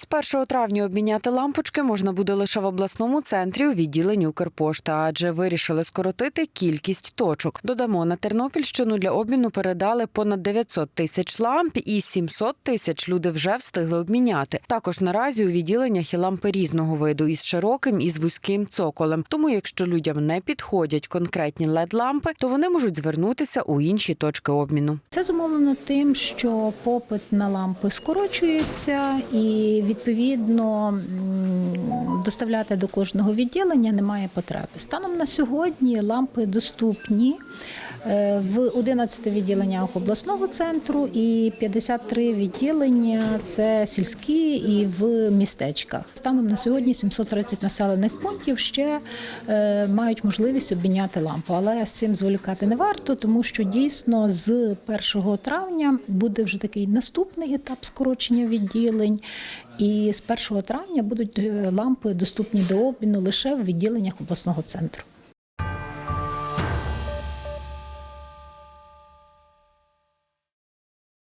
З 1 травня обміняти лампочки можна буде лише в обласному центрі у відділенні Укрпошта, адже вирішили скоротити кількість точок. Додамо на Тернопільщину для обміну передали понад 900 тисяч ламп, і 700 тисяч люди вже встигли обміняти. Також наразі у відділеннях є лампи різного виду із широким і з вузьким цоколем. Тому, якщо людям не підходять конкретні led лампи то вони можуть звернутися у інші точки обміну. Це зумовлено тим, що попит на лампи скорочується, і відповідно доставляти до кожного відділення немає потреби. Станом на сьогодні лампи доступні в 11 відділеннях обласного центру і 53 відділення це сільські і в містечках. Станом на сьогодні 730 населених пунктів ще е, мають можливість обміняти лампу, але з цим зволікати не варто, тому що дійсно з 1 травня буде вже такий наступний етап скорочення відділень. І з 1 травня будуть е, лампи доступні до обміну лише в відділеннях обласного центру.